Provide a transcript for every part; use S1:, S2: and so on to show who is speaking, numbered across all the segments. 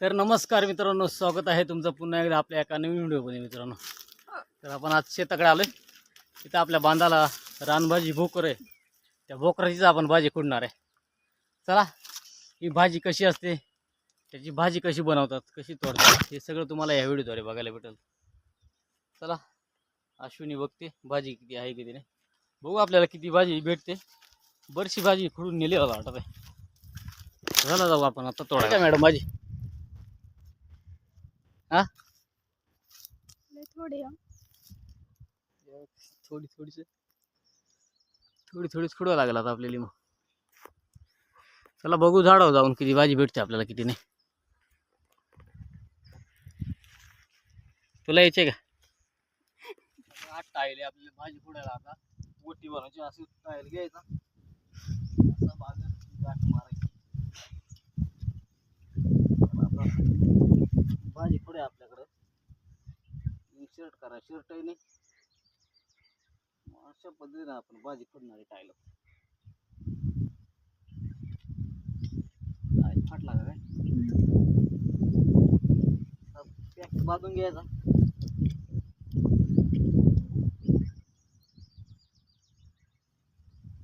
S1: तर नमस्कार मित्रांनो स्वागत आहे तुमचं पुन्हा एकदा आपल्या एका नवीन व्हिडिओमध्ये मित्रांनो. तर आपण आज शेताकडे आलो आहे इथं आपल्या बांधाला रानभाजी भोकर आहे. त्या भोकराचीच आपण भाजी खुडणार आहे. चला ही भाजी कशी असते त्याची भाजी कशी बनवतात कशी तोडतात हे सगळं तुम्हाला या व्हिडिओद्वारे बघायला भेटेल. चला अश्विनी बघते भाजी किती आहे किती नाही. बघू आपल्याला किती भाजी भेटते. बरीचशी भाजी खुडून नेली मला वाटत आहे झाला जाऊ आपण आता तोडा मॅडम भाजी. हा?
S2: थोडी हं.
S1: थोडी थोडीच थोडी थोडीच खुडवा लागेल आता आपल्याला मग. चला बघू झाडावर जाऊन किती भाजी भेटते आपल्याला किती नाही. तुला यायचे का? आठ टाईल आपल्याला भाजी खुडायला आता. मोठी बनवायची अशी टाईल घ्यायचा. असा बागेत गाठ मारायची. भाजी पुढे आपल्याकडं. शर्ट करा. शर्टही नाही अशा पद्धतीनं आपण भाजी फुडणारी टाईल काय फाटला का काय? पॅक बांधून घ्यायचा.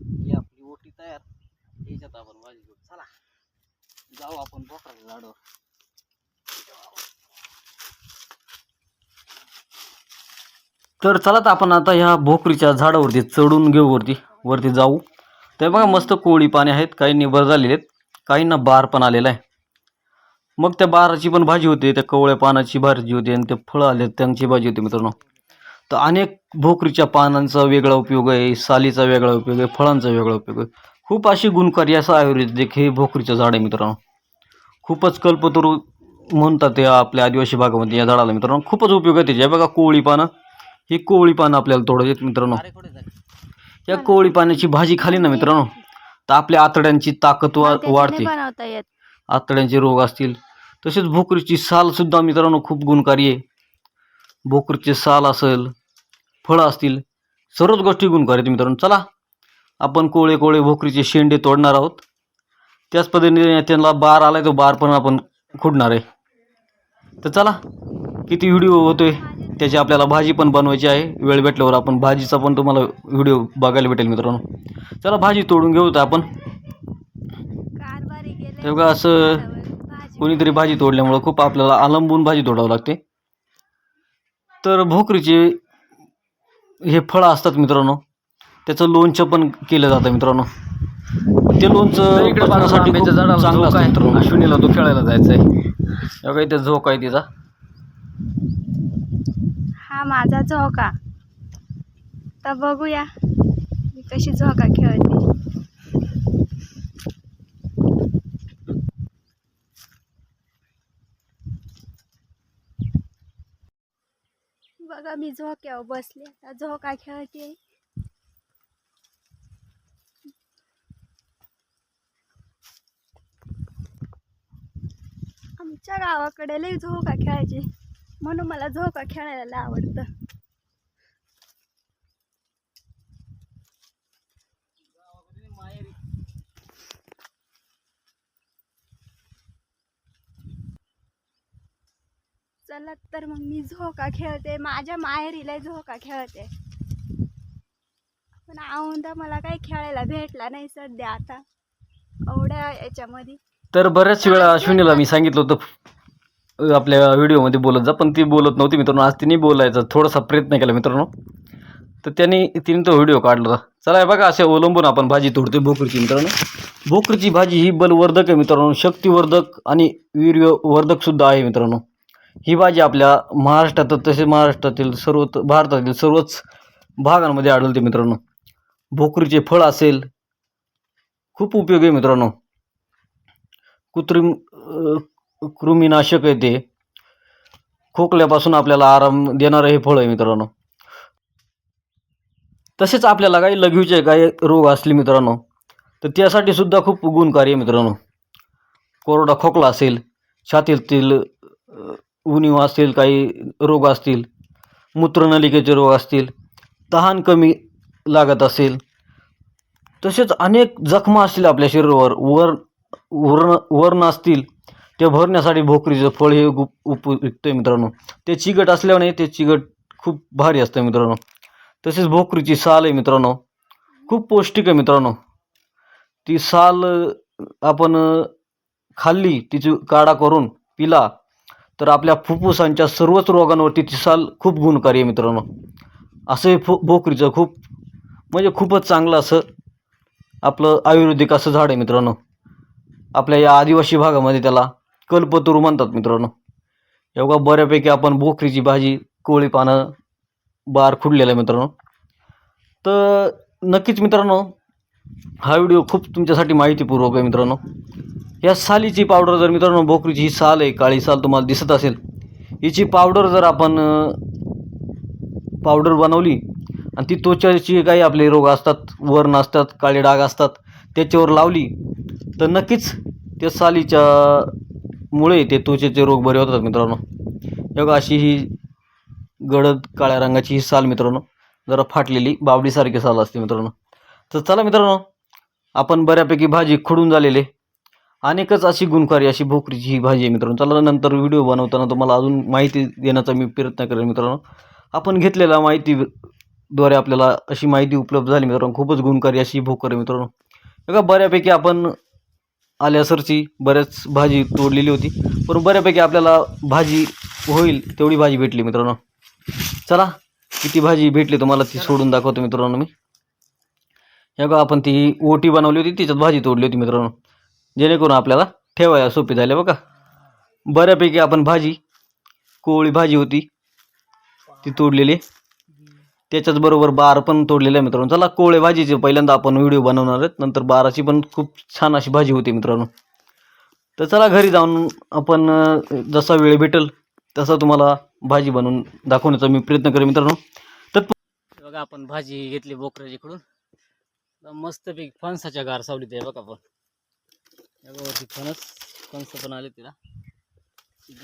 S1: ही आपली ओटी तयार. याच्यात आपण भाजी चला. जाऊ आपण बोकराच्या झाडावर. तर चला आपण आता ह्या भोकरीच्या झाडावरती चढून घेऊ वरती. वरती जाऊ. ते बघा मस्त कोळी पाने आहेत. काही निभर झालेले आहेत. काहींना बार पण आलेला आहे. मग त्या बाराची पण भाजी होते. त्या कवळ्या पानाची भाजी होती आणि ते फळं आले त्यांची भाजी होती मित्रांनो. तर अनेक भोकरीच्या पानांचा वेगळा उपयोग आहे. सालीचा वेगळा उपयोग आहे. फळांचा वेगळा उपयोग आहे. खूप अशी गुणकारी असं आयुर्वेदिक हे भोकरीचं झाड आहे मित्रांनो. खूपच कल्पतरू म्हणतात या आपल्या आदिवासी भागामध्ये या झाडाला मित्रांनो. खूपच उपयोग आहे त्याच्या बघा कोवळी पानं. ही कोवळी पानं आपल्याला तोडायची मित्रांनो. या कोवळी पाण्याची भाजी खाली ना मित्रांनो. तर आपल्या आतड्यांची ताकद वा वाढते. आतड्यांचे रोग असतील. तसेच भोकरीची साल सुद्धा मित्रांनो खूप गुणकारी आहे. भोकरीचे साल असेल फळं असतील सर्वच गोष्टी गुणकारी आहेत मित्रांनो. चला आपण कोळे कोळे भोकरीचे शेंडे तोडणार आहोत. त्याच पद्धतीने त्यांना बार आलाय तो बार पण आपण खुडणार आहे. तर चला किती व्हिडिओ होतोय? त्याची आपल्याला भाजी पण बनवायची आहे. वेळ भेटल्यावर आपण भाजीचा पण तुम्हाला व्हिडिओ बघायला भेटेल मित्रांनो. चला भाजी तोडून घेऊ तर आपण हे बघा असं कोणीतरी भाजी तोडल्यामुळं खूप आपल्याला अवलंबून भाजी तोडावं लागते. तर भोकरीचे हे फळं असतात मित्रांनो. त्याचं लोणचं पण केलं जातं मित्रांनो. ते लोणचं पचनासाठी खूप चांगलं असतं मित्रांनो. अश्विनीला तो खेळायला जायचं आहे इथे झोक आहे तिचा.
S2: माझा झोका हो तर बघूया. मी कशी झोका हो खेळते? बघा मी झोक्यावर बसले आता झोका खेळते. आमच्या गावाकडे लई झोका खेळायचे. म्हणून मला झोका खेळायला आवडतं. चला तर मग मी झोका खेळते. माझ्या माहेरीला झोका खेळते. पण औंदा मला काही खेळायला भेटला नाही सध्या आता. एवढ्या याच्यामध्ये.
S1: तर बऱ्याच वेळा अश्विनीला मी सांगितलं होतं आपल्या व्हिडिओमध्ये बोलत जा. पण ती बोलत नव्हती मित्रांनो. आज तिने बोलायचा थोडासा प्रयत्न केला मित्रांनो. तर त्यांनी तिने तो व्हिडिओ काढला. होता चला हे बघा असे अवलंबून आपण भाजी तोडते भोकरीची मित्रांनो. भोकरीची भाजी ही बलवर्धक आहे मित्रांनो. शक्तिवर्धक आणि वीर्यवर्धकसुद्धा आहे मित्रांनो. ही भाजी आपल्या महाराष्ट्रात तसेच महाराष्ट्रातील सर्व भारतातील सर्वच भागांमध्ये आढळते मित्रांनो. भोकरीचे फळ असेल खूप उपयोग आहे मित्रांनो. कृत्रिम कृमीनाशक आहे ते. खोकल्यापासून आपल्याला आराम देणारं हे फळ आहे मित्रांनो. तसेच आपल्याला काही लघवीचे काही रोग असले मित्रांनो तर त्यासाठी सुद्धा खूप गुणकारी आहे मित्रांनो. कोरडा खोकला असेल छातीतील उणीव असतील काही रोग असतील मूत्रनलिकेचे रोग असतील तहान कमी लागत असेल तसेच अनेक जखमा असतील आपल्या शरीरावर वर वर्ण वर्ण असतील ते भरण्यासाठी भोकरीचं फळ हे उप उपयुक्त आहे मित्रांनो. ते चिकट असल्याने ते चिकट खूप भारी असतं मित्रांनो. तसेच भोकरीची साल आहे मित्रांनो. खूप पौष्टिक आहे मित्रांनो. ती साल आपण खाल्ली तिची काढा करून पिला तर आपल्या फुफ्फुसांच्या सर्वच रोगांवरती ती साल खूप गुणकारी आहे मित्रांनो. असं हे फो भोकरीचं खूप म्हणजे खूपच चांगलं असं आपलं आयुर्वेदिक असं झाड आहे मित्रांनो. आपल्या या आदिवासी भागामध्ये त्याला कल्पतरू म्हणतात मित्रांनो. एवढा बऱ्यापैकी आपण भोकरीची भाजी कोळी पानं बार खुडलेलं आहे मित्रांनो. तर नक्कीच मित्रांनो हा व्हिडिओ खूप तुमच्यासाठी माहितीपूर्वक आहे मित्रांनो. या सालीची पावडर जर मित्रांनो भोकरीची ही साल आहे काळी साल तुम्हाला दिसत असेल हिची पावडर जर आपण पावडर बनवली आणि ती त्वचाची काही आपले रोग असतात वर्ण असतात काळे डाग असतात त्याच्यावर लावली तर नक्कीच त्या सालीच्या मुळे ते त्वचेचे रोग बरे होतात मित्रांनो. बघा अशी ही गडद काळ्या रंगाची ही साल मित्रांनो जरा फाटलेली बाबडीसारखी साल असते मित्रांनो. तर चला मित्रांनो आपण बऱ्यापैकी भाजी खुडून झालेले अनेकच अशी गुणकारी अशी भोकरीची ही भाजी आहे मित्रांनो. चला नंतर व्हिडिओ बनवताना तुम्हाला अजून माहिती देण्याचा मी प्रयत्न करेन मित्रांनो. आपण घेतलेल्या माहितीद्वारे आपल्याला अशी माहिती उपलब्ध झाली मित्रांनो. खूपच गुणकारी अशी भोकर आहे मित्रांनो. बघा बऱ्यापैकी आपण आल्यासरची बऱ्याच भाजी तोडलेली होती. पण बऱ्यापैकी आपल्याला भाजी होईल तेवढी भाजी भेटली मित्रांनो. चला किती भाजी भेटली तुम्हाला ती सोडून दाखवतो मित्रांनो मी. हे बघा आपण ती ओटी बनवली होती तिच्यात भाजी तोडली होती मित्रांनो. जेणेकरून आपल्याला ठेवायला सोपी झाले बघा. बऱ्यापैकी आपण भाजी कोवळी भाजी होती ती तोडलेली. त्याच्याच बरोबर बार पण तोडलेलं आहे मित्रांनो. चला कोळे भाजीचे पहिल्यांदा आपण व्हिडिओ बनवणार आहेत. नंतर बाराची पण खूप छान अशी भाजी होती मित्रांनो. तर चला घरी जाऊन आपण जसा वेळ भेटेल तसा तुम्हाला भाजी बनवून दाखवण्याचा मी प्रयत्न करेन मित्रांनो. तर बघा आपण भाजी घेतली बोकराजीकडून मस्तपैकी फणसाच्या गार सावलीत आहे बघा आपण. यावरती बघा फणस फणस पण आले तिला.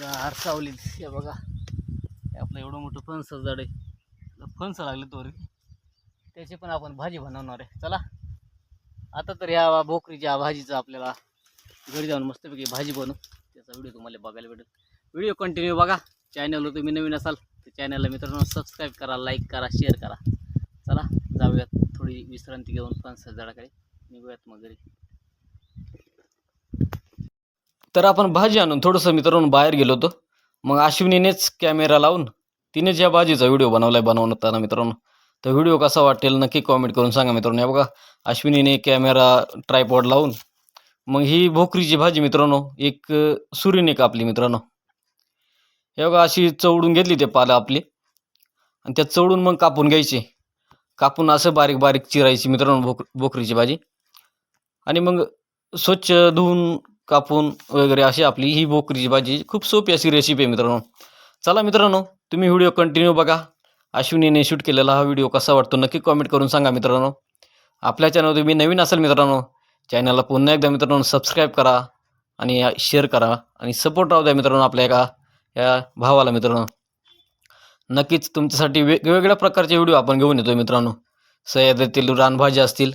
S1: गार सावलीत हे बघा. आपलं एवढं मोठं फणसाचं झाड आहे. फणस लागले तोरी. त्याची पण आपण भाजी बनवणार आहे. चला. आता तर या भोकरीच्या भाजीचं आपल्याला घरी जाऊन मस्तपैकी भाजी बनवू. त्याचा व्हिडिओ तुम्हाला बघायला भेटेल. व्हिडिओ कंटिन्यू बघा. चॅनलवर तुम्ही नवीन असाल तर चॅनलला मित्रांनो सबस्क्राईब करा लाईक करा शेअर करा. चला जाऊयात थोडी विश्रांती घेऊन फणस झाडाकडे निघूयात मग घरी. तर आपण भाजी आणून थोडंसं मित्रांनो बाहेर गेलो होतो. मग अश्विनीनेच कॅमेरा लावून तिने ज्या भाजीचा व्हिडिओ बनवलाय बनवताना मित्रांनो तर व्हिडिओ कसा वाटेल नक्की कॉमेंट करून सांगा मित्रांनो. हे बघा अश्विनीने कॅमेरा ट्रायपॉड लावून मग ही भोकरीची भाजी मित्रांनो एक सुरीने कापली मित्रांनो. हे बघा अशी चवडून घेतली ते पाला आपली. आणि त्या चवडून मग कापून घ्यायची. कापून असं बारीक बारीक चिरायची मित्रांनो भोक भोकरीची भाजी. आणि मग स्वच्छ धुवून कापून वगैरे अशी आपली ही भोकरीची भाजी. खूप सोपी अशी रेसिपी आहे मित्रांनो. चला मित्रांनो तुम्ही व्हिडिओ कंटिन्यू बघा. अश्विनीने शूट केलेला हा व्हिडिओ कसा वाटतो नक्की कॉमेंट करून सांगा मित्रांनो. आपल्या चॅनल तुम्ही नवीन असाल मित्रांनो चॅनलला पुन्हा एकदा मित्रांनो सबस्क्राईब करा आणि शेअर करा आणि सपोर्ट राहू द्या मित्रांनो आपल्या एका या भावाला मित्रांनो. नक्कीच तुमच्यासाठी वेगवेगळ्या प्रकारचे व्हिडिओ आपण घेऊन येतो मित्रांनो. सह्याद्रीतील रानभाज्या असतील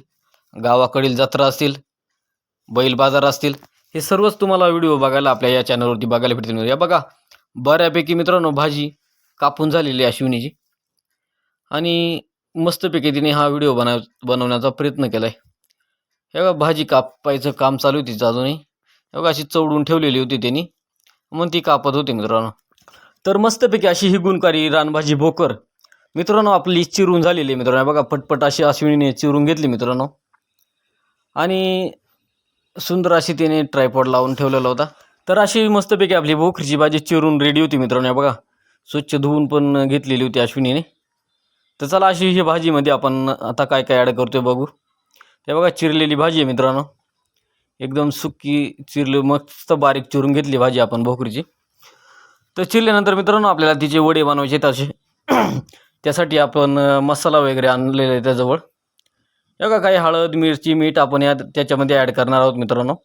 S1: गावाकडील जत्रा असतील बैल बाजार असतील हे सर्वच तुम्हाला व्हिडिओ बघायला आपल्या या चॅनलवरती बघायला भेटतील या बघा बऱ्यापैकी मित्रांनो भाजी कापून झालेली आहे अश्विनीची. आणि मस्तपैकी तिने हा व्हिडिओ बनव बनवण्याचा प्रयत्न केला आहे हे बघा भाजी कापायचं काम चालू होती अजूनही. हे बघा अशी चवडून ठेवलेली होती त्यांनी मग ती कापत होती मित्रांनो. तर मस्तपैकी अशी ही गुणकारी रानभाजी भोकर. मित्रांनो आपली चिरून झालेली आहे मित्रांनो. बघा पटपट अशी अश्विनीने चिरून घेतली मित्रांनो. आणि सुंदर अशी तिने ट्रायपॉड लावून ठेवलेला होता. तर अशी मस्तपैकी आपली भोकरीची भाजी चिरून रेडी होती मित्रांनो. बघा. स्वच्छ धुवून पण घेतलेली होती अश्विनीने. तर चला अशी ही भाजीमध्ये आपण आता काय काय ॲड करतोय बघू. ते बघा चिरलेली भाजी आहे मित्रांनो. एकदम सुकी चिरले मस्त बारीक चिरून घेतली भाजी आपण भोकरीची. तर चिरल्यानंतर मित्रांनो आपल्याला तिचे वडे बनवायचे आहेत असे. त्यासाठी आपण मसाला वगैरे आणलेला आहे त्याजवळ. बघा काही हळद मिरची मीठ आपण या त्याच्यामध्ये ॲड करणार आहोत मित्रांनो.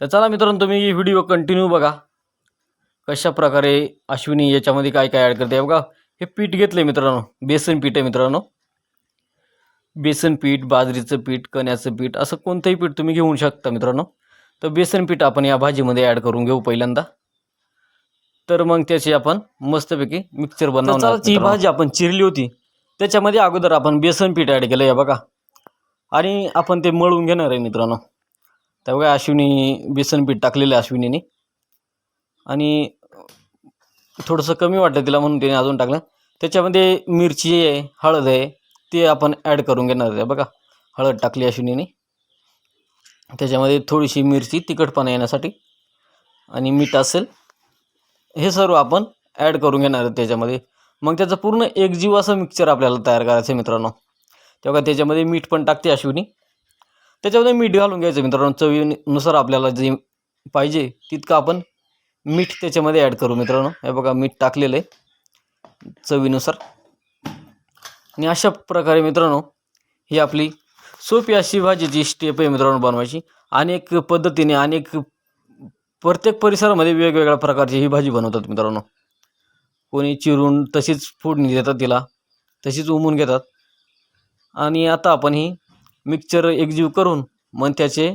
S1: तर चला मित्रांनो तुम्ही व्हिडिओ कंटिन्यू बघा. कशा प्रकारे अश्विनी याच्यामध्ये काय काय ॲड करते? हे बघा हे पीठ घेतलं आहे मित्रांनो बेसन पीठ आहे मित्रांनो. बेसन पीठ बाजरीचं पीठ कण्याचं पीठ असं कोणतंही पीठ तुम्ही घेऊ शकता मित्रांनो. तर बेसन पीठ आपण या भाजीमध्ये ॲड करून घेऊ पहिल्यांदा. तर मग त्याची आपण मस्तपैकी मिक्सर बनवणार ही भाजी आपण चिरली होती. त्याच्यामध्ये अगोदर आपण बेसन पीठ ॲड केलं आहे बघा. आणि आपण ते मळून घेणार आहे मित्रांनो. त्या बघा अश्विनी बेसन पीठ टाकलेलं आहे अश्विनीने. आणि थोडंसं कमी वाटलं तिला म्हणून तिने अजून टाकलं. त्याच्यामध्ये मिरची आहे हळद आहे ते आपण ॲड करून घेणार आहे. बघा हळद टाकली अश्विनीने त्याच्यामध्ये थोडीशी मिरची तिखटपणा येण्यासाठी आणि मीठ असेल हे सर्व आपण ॲड करून घेणार आहे त्याच्यामध्ये. मग त्याचं पूर्ण एकजीव असं मिक्सचर आपल्याला तयार करायचं आहे मित्रांनो. तेव्हा त्याच्यामध्ये मीठ पण टाकते अश्विनी. त्याच्यामध्ये मीठ घालून घ्यायचं मित्रांनो. चवीनुसार आपल्याला जे पाहिजे तितकं आपण मीठ त्याच्यामध्ये ॲड करू मित्रांनो. हे बघा मीठ टाकलेलं आहे चवीनुसार. आणि अशा प्रकारे मित्रांनो ही आपली सोपी अशी भाजीची स्टेप आहे मित्रांनो बनवायची. अनेक पद्धतीने अनेक प्रत्येक परिसरामध्ये वेगवेगळ्या प्रकारची ही भाजी बनवतात मित्रांनो. कोणी चिरून तशीच फोडणी देतात तिला तशीच उमून घेतात. आणि आता आपण ही मिक्सचर एकजीव करून मग त्याचे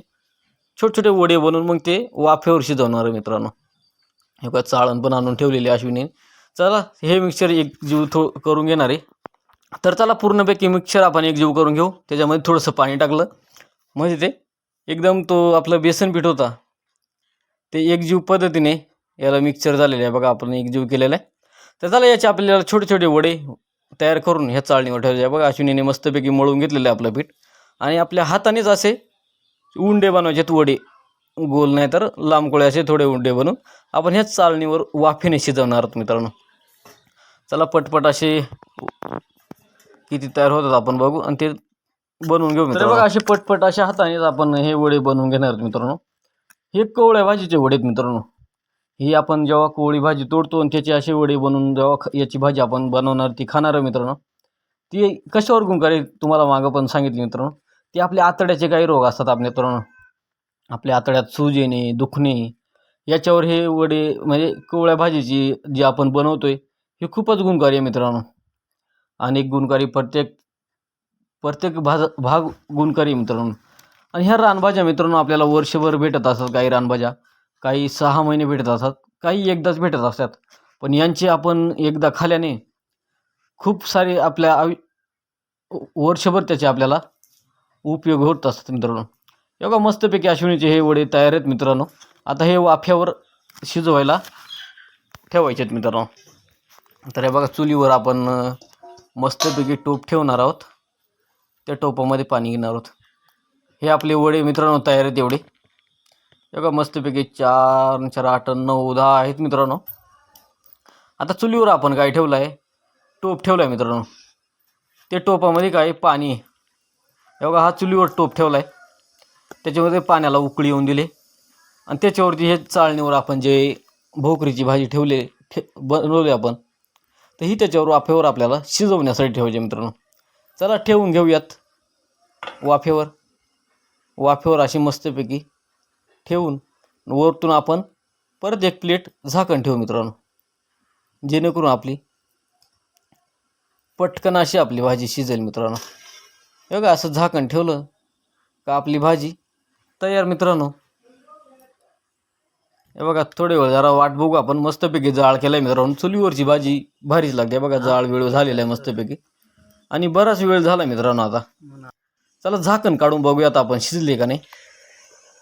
S1: छोटे छोटे वडे बनवून मग ते वाफेवर शिजवणार आहे मित्रांनो. हे बघा चाळण पण आणून ठेवलेली आहे अश्विनी चला हे मिक्सचर एकजीव थो करून घेणार आहे. तर चला पूर्णपैकी मिक्सर आपण एकजीव करून घेऊ. त्याच्यामध्ये थोडंसं पाणी टाकलं. म्हणजे ते एकदम तो आपलं बेसन पीठ होता. ते एकजीव पद्धतीने याला मिक्सर झालेलं आहे. बघा आपण एकजीव केलेला आहे. तर चला याचे आपल्याला छोटे छोटे वडे तयार करून ह्या चाळणीवर ठेवायचे आहे. बघा अश्विनीने मस्तपैकी मळून घेतलेलं आहे आपलं पीठ. आणि आपल्या हातानेच असे उंडे बनवायचे आहेत वडे. गोल नाही तर लांब कोळे असे थोडे उंडे बनवून आपण ह्याच चाळणीवर वाफेने शिजवणार आहोत मित्रांनो. चला पटपट असे किती तयार होतात आपण बघू आणि ते बनवून घेऊ मित्रांनो. बघा असे पटपट अशा हातानेच आपण हे वडे बनवून घेणार आहोत मित्रांनो. हे कवळ्या भाजीचे वडे आहेत मित्रांनो. ही आपण जेव्हा कोवळी भाजी तोडतो आणि त्याचे असे वडे बनवून जेव्हा याची भाजी आपण बनवणार ती खाणार आहे मित्रांनो. ती कशावर गुणकारी तुम्हाला मागं पण सांगितली मित्रांनो. ती आपल्या आतड्याचे काही रोग असतात आपल्या मित्रांनो. आपल्या आतड्यात सूज येणे दुखणे याच्यावर हे वडे म्हणजे कोवळ्या भाजीची जी आपण बनवतो आहे ही खूपच गुणकारी आहे मित्रांनो. अनेक गुणकारी प्रत्येक प्रत्येक भाज भाग गुणकारी मित्रांनो. आणि ह्या रानभाज्या मित्रांनो आपल्याला वर्षभर भेटत असतात काही रानभाज्या. काही सहा महिने भेटत असतात काही एकदाच भेटत असतात. पण यांची आपण एकदा खाल्याने खूप सारे आपल्या आयु वर्षभर त्याचे आपल्याला उपयोग होत असतात मित्रांनो. एवढा मस्तपैकी अश्विनीचे हे वडे तयार आहेत मित्रांनो. आता हे वाफ्यावर शिजवायला ठेवायचे आहेत मित्रांनो. तर हे बघा चुलीवर आपण मस्तपैकी टोप ठेवणार आहोत. त्या टोपामध्ये पाणी घेणार आहोत. हे आपले वडे मित्रांनो तयार आहेत एवढे. हे बघा मस्तपैकी चार चार आठ नऊ दहा आहेत मित्रांनो. आता चुलीवर आपण काय ठेवलं आहे टोप ठेवला आहे मित्रांनो. ते टोपामध्ये काय? पाणी. हे बघा हा चुलीवर टोप ठेवला आहे त्याच्यामध्ये पाण्याला उकळी येऊन दिले. आणि त्याच्यावरती हे चाळणीवर आपण जे भोकरीची भाजी ठेवले ठे बनवली आपण तर ही त्याच्यावर वाफेवर आपल्याला शिजवण्यासाठी ठेवायचे मित्रांनो. चला ठेवून घेऊयात वाफेवर. वाफेवर अशी मस्तपैकी ठेवून वरतून आपण परत एक प्लेट झाकण ठेवू मित्रांनो. जेणेकरून आपली पटकन अशी आपली भाजी शिजेल मित्रांनो. बघा असं झाकण ठेवलं का आपली भाजी तयार मित्रांनो. हे बघा थोडे वेळ जरा वाट बघू आपण. मस्तपैकी जाळ केला आहे मित्रांनो. चुलीवरची भाजी भारीच लागते बघा जाळ वेळ झालेला आहे मस्तपैकी. आणि बराच वेळ झाला मित्रांनो आता. चला झाकण काढून बघूयात आपण शिजले का नाही?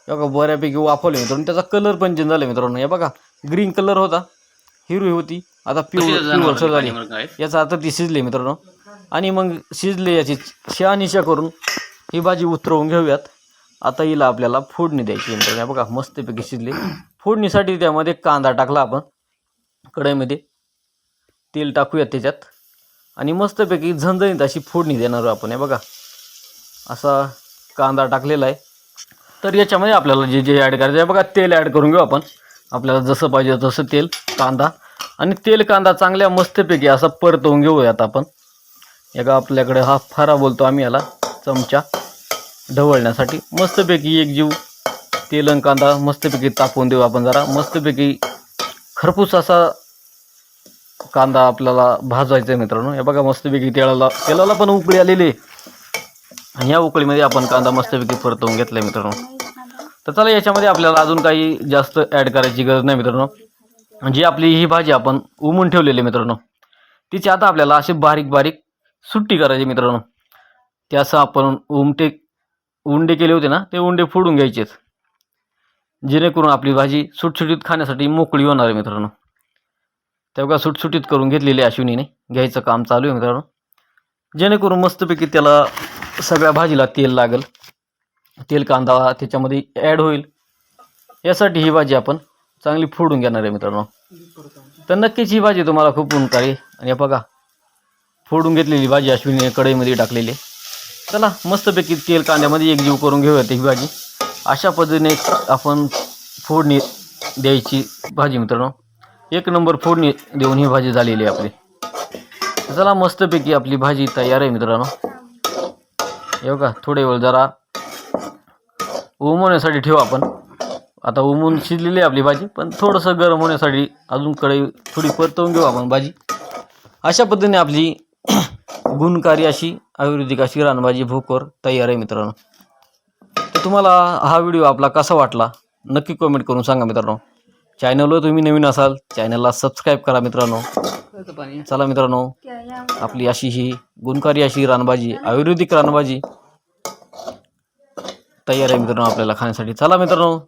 S1: बघा बऱ्यापैकी वाफवले मित्रांनो. त्याचा कलर पण चेंज झाला मित्रांनो. हे बघा ग्रीन कलर होता. हिरवी होती. आता पिवळ झाली याचा आता ती शिजली मित्रांनो. आणि मग शिजले याची शहानिशा करून ही भाजी उतरवून घेऊयात. आता हिला आपल्याला फोडणी द्यायची मित्रांनो बघा मस्तपैकी शिजली. फोडणीसाठी त्यामध्ये कांदा टाकला आपण. कढईमध्ये तेल टाकूयात त्याच्यात. आणि मस्तपैकी झणझणीत अशी फोडणी देणार आहोत आपण. हे बघा असा कांदा टाकलेला आहे. तर याच्यामध्ये आपल्याला जे जे ॲड करायचं आहे बघा तेल ॲड करून घेऊ आपण. आपल्याला जसं पाहिजे तसं तेल कांदा. आणि तेल कांदा चांगल्या मस्तपैकी असा परतवून घेऊयात आपण. एका आपल्याकडे हा फारा बोलतो आम्ही याला चमचा. ढवळण्यासाठी मस्तपैकी एक जीव तेल आणि कांदा मस्तपैकी तापवून देऊ आपण जरा. मस्तपैकी खरपूस असा कांदा आपल्याला भाजवायचा आहे मित्रांनो. हे बघा मस्तपैकी तेलाला तेलाला पण उकळी आलेली आहे. आणि या उकळीमध्ये आपण कांदा मस्तपैकी परतवून घेतला आहे मित्रांनो. तर चला याच्यामध्ये आपल्याला अजून काही जास्त ॲड करायची गरज नाही मित्रांनो. जी आपली ही भाजी आपण उमून ठेवलेली मित्रांनो. तिची आता आपल्याला अशी बारीक बारीक सुट्टी करायची मित्रांनो. ते आपण उमटे उंडे केले होते ना ते उंडे फोडून घ्यायचेत. जेणेकरून आपली भाजी सुटसुटीत खाण्यासाठी मोकळी होणार आहे मित्रांनो. तेव्हा सुटसुटीत करून घेतलेली आहे अश्विनीने. घ्यायचं काम चालू आहे मित्रांनो. जेणेकरून मस्तपैकी त्याला सगळ्या भाजीला तेल लागेल. तेल कांदा त्याच्यामध्ये ॲड होईल. यासाठी ही भाजी आपण चांगली फोडून घेणार आहे मित्रांनो. तर नक्कीच ही भाजी तुम्हाला खूप गुणकारी आणि बघा फोडून घेतलेली भाजी अश्विनीने कढईमध्ये टाकलेली आहे. चला मस्तपैकी तेल कांद्यामध्ये एकजीव करून घेऊयात ही भाजी. अशा पद्धतीने आपण फोडणी द्यायची भाजी मित्रांनो. एक नंबर फोडणी देऊन ही भाजी झालेली आहे आपली. चला मस्तपैकी आपली भाजी तयार आहे मित्रांनो. येऊ का थोडे वेळ जरा उमवण्यासाठी ठेवू आपण. आता उमून शिजलेली आहे आपली भाजी पण थोडंसं गरम होण्यासाठी अजून कढई थोडी परतवून घेऊ आपण भाजी. अशा पद्धतीने आपली गुणकारी अशी आयुर्वेदिक अशी रानभाजी भोकर तयार आहे मित्रांनो. तर तुम्हाला हा व्हिडिओ आपला कसा वाटला नक्की कमेंट करून सांगा मित्रांनो. चॅनलवर तुम्ही नवीन असाल चॅनलला सबस्क्राईब करा मित्रांनो. चला मित्रांनो आपली अशी ही गुणकारी अशी रानभाजी आयुर्वेदिक रानभाजी. तयार आहे मित्रांनो आपल्याला खाण्यासाठी. चला मित्रांनो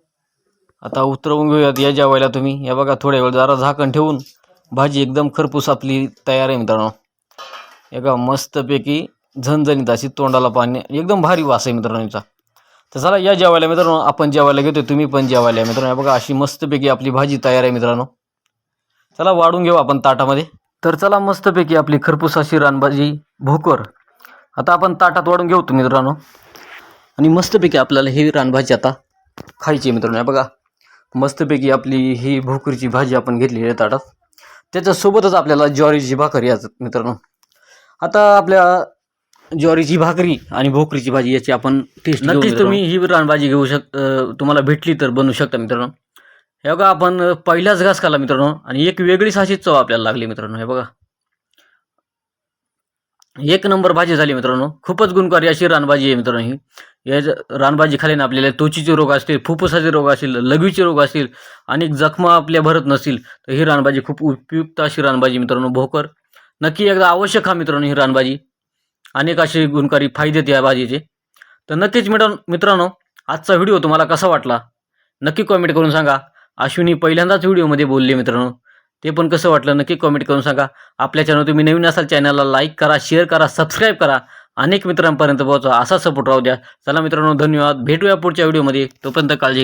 S1: आता उतरवून घेऊयात. या जेवायला तुम्ही. या बघा थोड्या वेळ जरा झाकण ठेवून भाजी एकदम खरपूस आपली तयार आहे मित्रांनो. एका मस्तपैकी झणझणीत अशी तोंडाला पाणी एकदम भारी वास आहे मित्रांनो याचा. तर चला या जेवायला मित्रांनो आपण जेवायला घेतो तुम्ही पण जेवायला या मित्रांनो. बघा अशी मस्तपैकी आपली भाजी तयार आहे मित्रांनो. चला वाढून घेऊ आपण ताटामध्ये. तर चला मस्तपैकी आपली खरपूस अशी रानभाजी भोकर. आता आपण ताटात वाढून घेऊ तो मित्रांनो. आणि मस्तपैकी आपल्याला ही रानभाजी आता खायची आहे मित्रांनो. हे बघा मस्तपैकी आपली ही भोकरीची भाजी आपण घेतलेली आहे ताटात. त्याच्यासोबतच आपल्याला ज्वारीची भाकरी याच मित्रांनो. आता आपल्या ज्वारीची भाकरी आणि भोकरीची भाजी याची आपण टेस्ट नक्कीच तुम्ही ही रानभाजी घेऊ शक तुम्हाला भेटली तर बनवू शकता मित्रांनो. हे बघा आपण पहिलाच घास खाल्ला मित्रांनो आणि एक वेगळीच अशी चव आपल्याला लागली मित्रांनो. हे बघा. एक नंबर भाजी झाली मित्रांनो. खूपच गुणकारी अशी रानभाजी आहे मित्रांनो ही. या रानभाजी खाल्याने आपल्याला त्वचेचे रोग असतील फुफ्फुसाचे रोग असतील लघवीचे रोग असतील आणि जखमा आपल्या भरत नसतील तर ही रानभाजी खूप उपयुक्त अशी रानभाजी मित्रांनो. भोकर नक्की एकदा अवश्य खा मित्रांनो ही रानभाजी. अनेक असे गुणकारी फायदे या भाजीचे. तर नक्कीच मित्र मित्रांनो आजचा व्हिडिओ तुम्हाला कसा वाटला? नक्की कॉमेंट करून सांगा. अश्विनी पहिल्यांदाच व्हिडिओमध्ये बोलले मित्रांनो. ते पण कसं वाटलं नक्की कॉमेंट करून सांगा. आपल्या चॅनल तुम्ही नवीन असाल चॅनलला लाईक करा शेअर करा सबस्क्राईब करा. अनेक मित्रांपर्यंत पोहोचा असा सपोर्ट राहू द्या. चला मित्रांनो धन्यवाद. भेटूया पुढच्या व्हिडिओमध्ये. तोपर्यंत काळजी